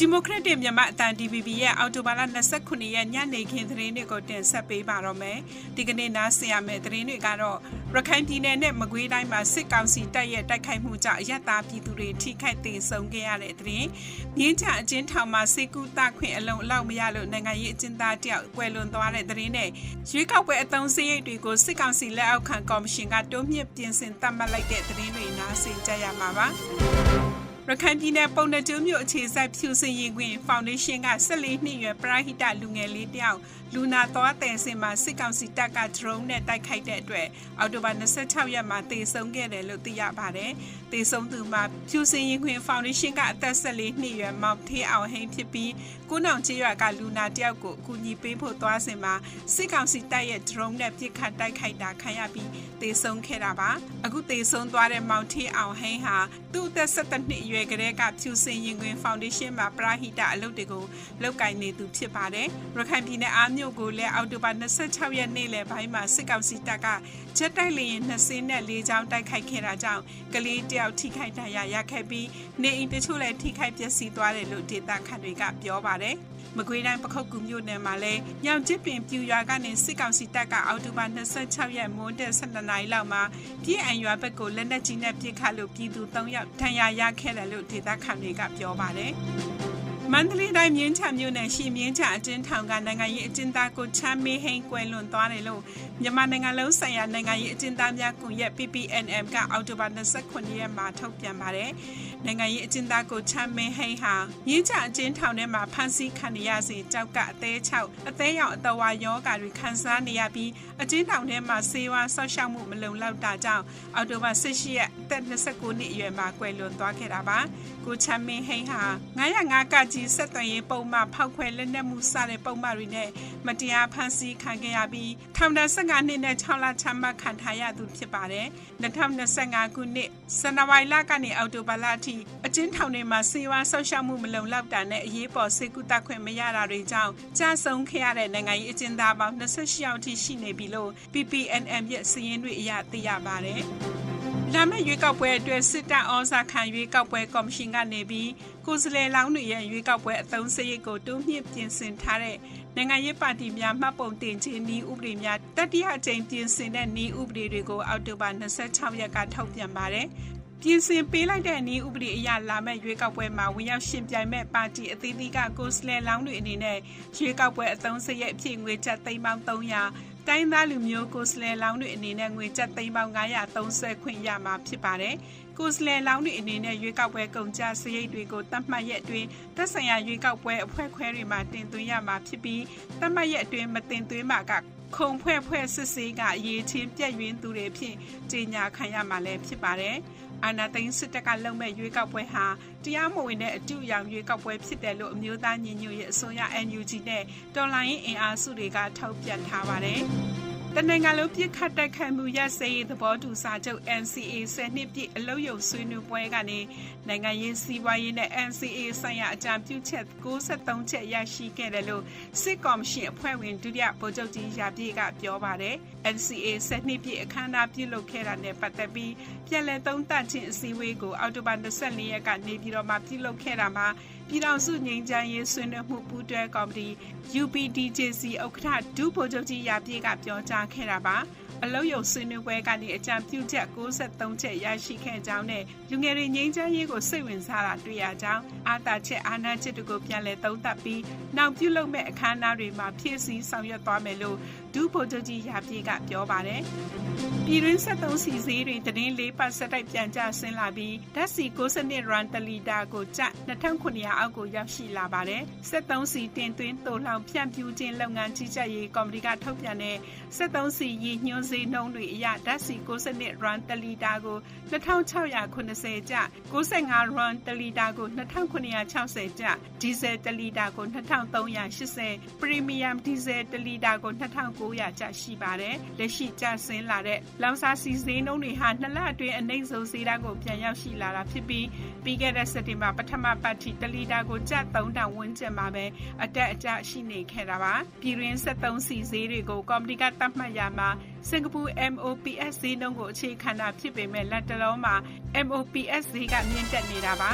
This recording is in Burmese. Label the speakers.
Speaker 1: ဒီမိုကရက်တစ်မြန်မာအတန် DVB ရဲ့အော်တိုဘာလ29ရက်ညနေခင်းသတင်းတွေကိုတင်ဆက်ပေးပါတော့မယ်။ဒီကနေ့နားဆင်ရမယ့်သတင်းတွေကတော့ရခိုင်ပြည်နယ်နဲ့မကွေးတိုင်းမှာစစ်ကောင်စီတပ်ရဲ့တိုက်ခိုက်မှုကြောင့်အရက်သားပြည်သူတွေထိခိုက်ဒေဆုံးခဲ့ရတဲ့သတင်း။မြင်းချအကျဉ်းထောင်မှာစေကူတာခွင့်အလုံးအလောက်မရလို့နိုင်ငံရေးအကျဉ်းသားတယောက်ကွယ်လွန်သွားတဲ့သတင်းနဲ့ရွေးကောက်ပွဲအသုံးစရိတ်တွေကိုစစ်ကောင်စီလက်အောက်ခံကော်မရှင်ကတိုးမြင့်ပြင်ဆင်သတ်မှတ်လိုက်တဲ့သတင်းတွေနားဆင်ကြရမှာပါ။ ရခိုင်ပြည်နယ်ပုံနှကျိုးမြို့အခြေစိုက်ဖြူစင်ရင်ခွင်ဖောင်ဒေးရှင်းက14နှစ်ရွယ်ပရဟိတလူငယ်လေးတယောက်လူနာသွားတဲ့စင်မှာစစ်ကောင်စီတပ်က drone နဲ့တိုက်ခိုက်တဲ့အတွက်အော်တိုဘာ26ရက်မှာတေဆုံးခဲ့တယ်လို့သိရပါတယ်။တေဆုံးသူမှာဖြူစင်ရင်ခွင်ဖောင်ဒေးရှင်းကအသက်14နှစ်ရွယ်မောင်ထေးအောင်ဟိန်းဖြစ်ပြီးကုနောင်ကျေးရွာကလူနာတယောက်ကိုအကူအညီပေးဖို့သွားစင်မှာစစ်ကောင်စီတပ်ရဲ့ drone နဲ့ပစ်ခတ်တိုက်ခိုက်တာခံရပြီးတေဆုံးခဲ့တာပါ။အခုတေဆုံးသွားတဲ့မောင်ထေးအောင်ဟိန်းဟာသူ့အသက်17နှစ်အရွယ်ကလေးကဖြူစင်ရင်ခွင်ဖောင်ဒေးရှင်းမှာပရဟိတအလုပ်တွေကိုလုပ်ကိုင်နေသူဖြစ်ပါတယ်။ရခိုင်ပြည်နယ်အားမြို့ကိုလည်းအောက်တိုဘာ26ရက်နေ့လယ်ပိုင်းမှာစစ်ကောင်စီတပ်ကချက်တိုက်လေရင်နှစ်စင်းနဲ့လေးချောင်းတိုက်ခိုက်ခဲ့တာကြောင့်ကလေးတယောက်ထိခိုက်ဒဏ်ရာရခဲ့ပြီးနေအိမ်တချို့လည်းထိခိုက်ပျက်စီးသွားတယ်လို့ဒေသခံတွေကပြောပါတယ်။ မကွေးတိုင်းပခုတ်ကူမြို့နယ်မှာလည်းညောင်ကျစ်ပင်ပြူရွာကနေစစ်ကောင်စီတပ်ကအောက်တိုဘာ26ရက်မွန်းတဲ့12နာရီလောက်မှာပြည်အံရွာဘက်ကိုလက်နက်ကြီးနဲ့ပစ်ခတ်လို့ပြည်သူ3ယောက်ဒဏ်ရာရခဲ့တယ်လို့ဒေသခံတွေကပြောပါတယ်။ မန္တလေးတိုင်းမြင်းချမြို့နယ်ရှိမြင်းချအကျဉ်းထောင်ကနိုင်ငံရေးအကျဉ်းသားကိုချမ်းမေးဟိန်ကွယ်လွန်သွားတယ်လို့မြန်မာနိုင်ငံလုံးဆိုင်ရာနိုင်ငံရေးအကျဉ်းသားများကွန်ရက် PPNM ကအောက်တိုဘာ29ရက်မှာထုတ်ပြန်ပါတယ်။နိုင်ငံရေးအကျဉ်းသားကိုချမ်းမေးဟိန်ဟာမြင်းချအကျဉ်းထောင်ထဲမှာဖမ်းဆီးခံရစဉ်ကြောက်ကအသေးချောက်အသေးရောင်အတဝါယောဂါတွေခံစားနေရပြီးအကျဉ်းထောင်ထဲမှာဆေးဝါးဆောက်ရှောက်မှုမလုံလောက်တာကြောင့်အောက်တိုဘာ18ရက်အသက်29နှစ်အရွယ်မှာကွယ်လွန်သွားခဲ့တာပါ။ကိုချမ်းမေးဟိန်ဟာ905ကကြီးဆက်သွယ်ရေးပုံမှဖောက်ခွဲလက်နက်မှုစတဲ့ပုံမှတွေနဲ့မတရားဖမ်းဆီးခံခဲ့ရပြီးထောင်ဒဏ်15နှစ်နဲ့6လချမှတ်ခံထားရသူဖြစ်ပါတယ်။2025ခုနှစ်ဇန်နဝါရီလကနေအောက်တိုဘာလအထိအကျဉ်းထောင်တွေမှာစေဝါဆောက်ရှောက်မှုမလုံလောက်တာနဲ့အရေးပေါ်စေကူတက်ခွင့်မရတာတွေကြောင့်ကြာဆုံးခဲ့ရတဲ့နိုင်ငံရေးအကျဉ်းသားပေါင်း28ယောက်ထိရှိနေပြီလို့ PPNM ရဲ့စီးရင်တွေအရသိရပါတယ်။လာမယ့်ရွေးကောက်ပွဲအတွက်စစ်တပ်ဩဇာခံရွေးကောက်ပွဲကော်မရှင်ကနေပြီးကိုယ်စားလှယ်လောင်းတွေရဲ့ရွေးကောက်ပွဲအသုံးစရိတ်ကိုတိုးမြင့်ပြင်ဆင်ထားတဲ့နိုင်ငံရေးပါတီများမှတ်ပုံတင်ခြင်းဤဥပဒေများတတိယအကြိမ်ပြင်ဆင်တဲ့ဤဥပဒေတွေကိုအောက်တိုဘာ26ရက်ကထုတ်ပြန်ပါတယ်ပြင်ဆင်ပေးလိုက်တဲ့ဤဥပဒေအရလာမဲ့ရွေးကောက်ပွဲမှာဝင်ရောက်ရှင်ပြိုင်မဲ့ပါတီအသီးသီးကကိုယ်စားလှယ်လောင်းတွေအနေနဲ့ရွေးကောက်ပွဲအသုံးစရိတ်အဖြစ်ငွေကျပ်သိန်းပေါင်း300 တိုင်းသားလူမျိုးကိုယ်စားလှယ်လောင်းတွေအနေနဲ့ငွေကျပ်သိန်းပေါင်း930ခွင့်ရမှာဖြစ်ပါတယ်။ကိုယ်စားလှယ်လောင်းတွေအနေနဲ့ရွေးကောက်ပွဲကုန်ကျစရိတ်တွေကိုတတ်မှတ်ရက်အတွင်းသက်ဆိုင်ရာရွေးကောက်ပွဲအဖွဲ့ခွဲတွေမှာတင်သွင်းရမှာဖြစ်ပြီးတတ်မှတ်ရက်အတွင်းမတင်သွင်းမှာကခုံဖွဲ့ဖွဲ့စစ်ဆေးကအရေးချင်းပြက်ယွင်းသူတွေဖြင့်ကြေညာခံရမှာလည်းဖြစ်ပါတယ်။ အာနာသိန်းစစ်တပ်ကလုံမဲ့ရွေးကောက်ပွဲဟာတရားမဝင်တဲ့အတူရောင်ရွေးကောက်ပွဲဖြစ်တယ်လို့အမျိုးသားညီညွတ်ရေးအစိုးရ NUG နဲ့တော်လိုင်းအင်အားစုတွေကထောက်ပြထားပါတယ်။ တနင်္ဂနွေလုံးပြစ်ခတ်တိုက်ခိုက်မှုရစရေးသဘောတူစာချုပ် NCA ဆယ်နှစ်ပြည့်အလုပ်ရုံဆွေးနွေးပွဲကနေနိုင်ငံရေးစီးပွားရေးနဲ့ NCA ဆိုင်ရာအကြံပြုချက်63ချက်ရရှိခဲ့တယ်လို့စစ်ကော်မရှင်အဖွဲ့ဝင်ဒုတိယဗိုလ်ချုပ်ကြီးရာပြေကပြောပါတယ် NCA ဆယ်နှစ်ပြည့်အခမ်းအနားပြုလုပ်ခဲ့တာနဲ့ပတ်သက်ပြီးပြည်လဲသုံးသပ်ခြင်းအစည်းအဝေးကိုအောက်တိုဘာ24ရက်ကနေပြည်တော်မှာပြုလုပ်ခဲ့တာမှာ ပြည်တော်စုငြိမ်းချမ်းရေးဆွေးနွေးမှုပူးတွဲကော်မတီ UPDJC ဥက္ကဋ္ဌဒုဗိုလ်ချုပ်ကြီးရာပြေကပြောကြားခဲ့တာပါ အလုတ်ရုံဆွေးနွေးပွဲကနေအကြံပြုချက်63ချက်ရရှိခဲ့ကြောင်းနဲ့လူငယ်တွေငြိမ်းချမ်းရေးကိုစိတ်ဝင်စားတာတွေ့ရကြောင်းအာသာချက်အာဏာချက်တို့ကိုပြန်လည်သုံးသပ်ပြီးနောက်ပြုလုပ်မဲ့အခမ်းအနားတွေမှာဖြည့်ဆည်းဆောင်ရွက်သွားမယ်လို့ဒုဗိုလ်ချုပ်ကြီးရာပြေကပြောပါတယ်။ပြည်တွင်း73စီစည်းတွေတရင်၄ပတ်ဆက်တိုက်ပြန်ကျဆင်းလာပြီးဓာတ်စီ62ရန်တလီတာကိုကျ2900အောက်ကိုရောက်ရှိလာပါတယ်။73စီတင်သွင်းတိုးလောင်ဖြန့်ဖြူးခြင်းလုပ်ငန်းကြီးကြပ်ရေးကော်မတီကထုတ်ပြန်တဲ့73စီရည်ညွှန်းဈေးနှုန်းတွေအရဓာတ်စီ62ရန်တလီတာကို2680ကျ65ရန်တလီတာကို2960ကျဒီဇယ်တလီတာကို2380ပရီမီယမ်ဒီဇယ်တလီတာကို2900ကျရှိပါတယ်လက်ရှိကျဆင်းလာတဲ့လောင်စာစီဈေးနှုန်းတွေဟာနှစ်လအတွင်းအနှိမ့်ဆုံးဈေးတန်းကိုပြန်ရောက်ရှိလာတာဖြစ်ပြီးပြီးခဲ့တဲ့စက်တင်ဘာပထမပတ်ထိတလီတာကိုကျ3000ဝန်းကျင်မှာပဲအတက်အကျရှိနေခဲ့တာပါပြည်တွင်း73စီဈေးတွေကိုကော်မတီကတတ်မှတ်ရမှာစင်ကာပူ MOPS ဈေးနှုန်းကိုအခြေခံတာဖြစ်ပေမဲ့လက်တလုံးမှာ MOPS ဈေးကမြင့်တက်နေတာပါ